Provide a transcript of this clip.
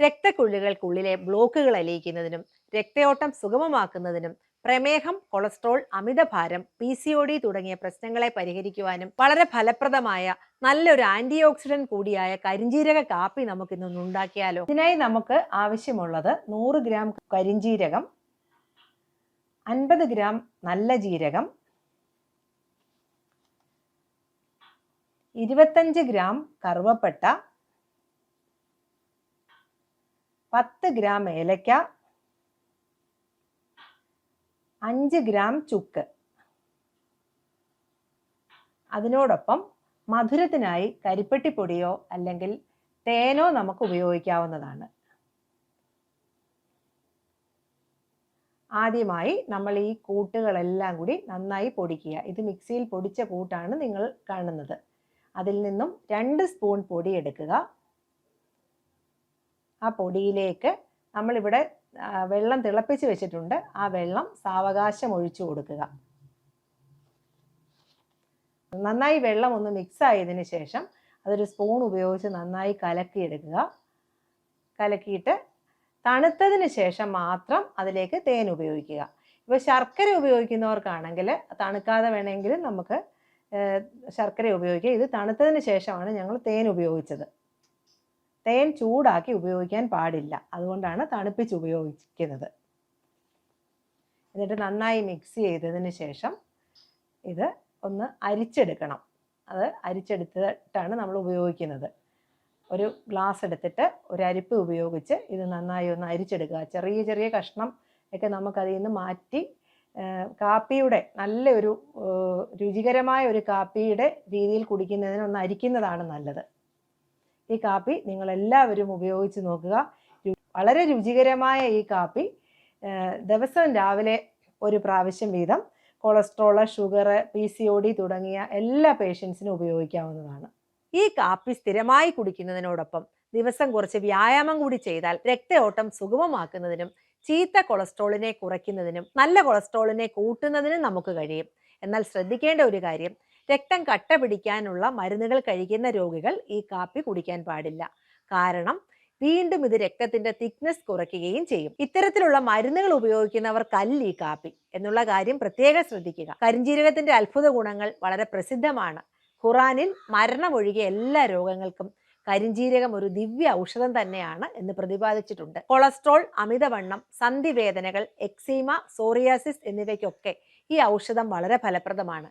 രക്തക്കുഴലുകൾക്കുള്ളിലെ ബ്ലോക്കുകൾ അലിയിക്കുന്നതിനും രക്തയോട്ടം സുഗമമാക്കുന്നതിനും പ്രമേഹം കൊളസ്ട്രോൾ അമിതഭാരം പി സി ഒ ഡി തുടങ്ങിയ പ്രശ്നങ്ങളെ പരിഹരിക്കുവാനും വളരെ ഫലപ്രദമായ നല്ലൊരു ആന്റി ഓക്സിഡന്റ് കൂടിയായ കരിഞ്ജീരക കാപ്പി നമുക്ക് ഇന്നൊന്ന് ഉണ്ടാക്കിയാലോ? ഇതിനായി നമുക്ക് ആവശ്യമുള്ളത് നൂറ് ഗ്രാം കരിഞ്ജീരകം അൻപത് ഗ്രാം നല്ല ജീരകം ഇരുപത്തഞ്ച് ഗ്രാം കറുവപ്പട്ട പത്ത് ഗ്രാം ഏലക്ക അഞ്ച് ഗ്രാം ചുക്ക്. അതിനോടൊപ്പം മധുരത്തിനായി കരിപ്പെട്ടിപ്പൊടിയോ അല്ലെങ്കിൽ തേനോ നമുക്ക് ഉപയോഗിക്കാവുന്നതാണ്. ആദ്യമായി നമ്മൾ ഈ കൂട്ടുകളെല്ലാം കൂടി നന്നായി പൊടിക്കുക. ഇത് മിക്സിയിൽ പൊടിച്ച കൂട്ടാണ് നിങ്ങൾ കാണുന്നത്. അതിൽ നിന്നും രണ്ട് സ്പൂൺ പൊടി എടുക്കുക. ആ പൊടിയിലേക്ക് നമ്മളിവിടെ വെള്ളം തിളപ്പിച്ച് വെച്ചിട്ടുണ്ട്. ആ വെള്ളം സാവകാശം ഒഴിച്ചു കൊടുക്കുക. നന്നായി വെള്ളം ഒന്ന് മിക്സ് ആയതിനു ശേഷം അതൊരു സ്പൂൺ ഉപയോഗിച്ച് നന്നായി കലക്കിയെടുക്കുക. കലക്കിയിട്ട് തണുത്തതിന് ശേഷം മാത്രം അതിലേക്ക് തേൻ ഉപയോഗിക്കുക. ഇപ്പോൾ ശർക്കര ഉപയോഗിക്കുന്നവർക്കാണെങ്കിൽ തണുക്കാതെ വേണമെങ്കിൽ നമുക്ക് ശർക്കര ഉപയോഗിക്കുക ഇത് തണുത്തതിന് ശേഷമാണ് ഞങ്ങൾ തേൻ ഉപയോഗിച്ചത്. തേൻ ചൂടാക്കി ഉപയോഗിക്കാൻ പാടില്ല. അതുകൊണ്ടാണ് തണുപ്പിച്ച് ഉപയോഗിക്കുന്നത്. എന്നിട്ട് നന്നായി മിക്സ് ചെയ്തതിന് ശേഷം ഇത് ഒന്ന് അരിച്ചെടുക്കണം. അത് അരിച്ചെടുത്തിട്ടാണ് നമ്മൾ ഉപയോഗിക്കുന്നത്. ഒരു ഗ്ലാസ് എടുത്തിട്ട് ഒരു അരിപ്പ് ഉപയോഗിച്ച് ഇത് നന്നായി ഒന്ന് അരിച്ചെടുക്കുക. ചെറിയ ചെറിയ കഷ്ണം ഒക്കെ നമുക്കതിൽ നിന്ന് മാറ്റി കാപ്പിയുടെ നല്ലൊരു രുചികരമായ ഒരു കാപ്പിയുടെ രീതിയിൽ കുടിക്കുന്നതിന് ഒന്ന് അരിക്കുന്നതാണ് നല്ലത്. ഈ കാപ്പി നിങ്ങൾ എല്ലാവരും ഉപയോഗിച്ച് നോക്കുക. വളരെ രുചികരമായ ഈ കാപ്പി ദിവസം രാവിലെ ഒരു പ്രാവശ്യം വീതം cholesterol sugar P C O D തുടങ്ങിയ എല്ലാ പേഷ്യൻസിനും ഉപയോഗിക്കാവുന്നതാണ്. ഈ കാപ്പി സ്ഥിരമായി കുടിക്കുന്നതിനോടൊപ്പം ദിവസം കുറച്ച് വ്യായാമം കൂടി ചെയ്താൽ രക്തയോട്ടം സുഗമമാക്കുന്നതിനും ചീത്ത കൊളസ്ട്രോളിനെ കുറയ്ക്കുന്നതിനും നല്ല കൊളസ്ട്രോളിനെ കൂട്ടുന്നതിനും നമുക്ക് കഴിയും. എന്നാൽ ശ്രദ്ധിക്കേണ്ട ഒരു കാര്യം രക്തം കട്ട പിടിക്കാനുള്ള മരുന്നുകൾ കഴിക്കുന്ന രോഗികൾ ഈ കാപ്പി കുടിക്കാൻ പാടില്ല. കാരണം വീണ്ടും ഇത് രക്തത്തിന്റെ തിക്നെസ് കുറയ്ക്കുകയും ചെയ്യും. ഇത്തരത്തിലുള്ള മരുന്നുകൾ ഉപയോഗിക്കുന്നവർക്കല്ല ഈ കാപ്പി എന്നുള്ള കാര്യം പ്രത്യേകം ശ്രദ്ധിക്കുക. കരിഞ്ജീരകത്തിന്റെ അത്ഭുത ഗുണങ്ങൾ വളരെ പ്രസിദ്ധമാണ്. ഖുറാനിൽ മരണമൊഴികെ എല്ലാ രോഗങ്ങൾക്കും കരിഞ്ജീരകം ഒരു ദിവ്യ ഔഷധം തന്നെയാണ് എന്ന് പ്രതിപാദിച്ചിട്ടുണ്ട്. കൊളസ്ട്രോൾ അമിതവണ്ണം സന്ധിവേദനകൾ എക്സീമ സോറിയാസിസ് എന്നിവയ്ക്കൊക്കെ ഈ ഔഷധം വളരെ ഫലപ്രദമാണ്.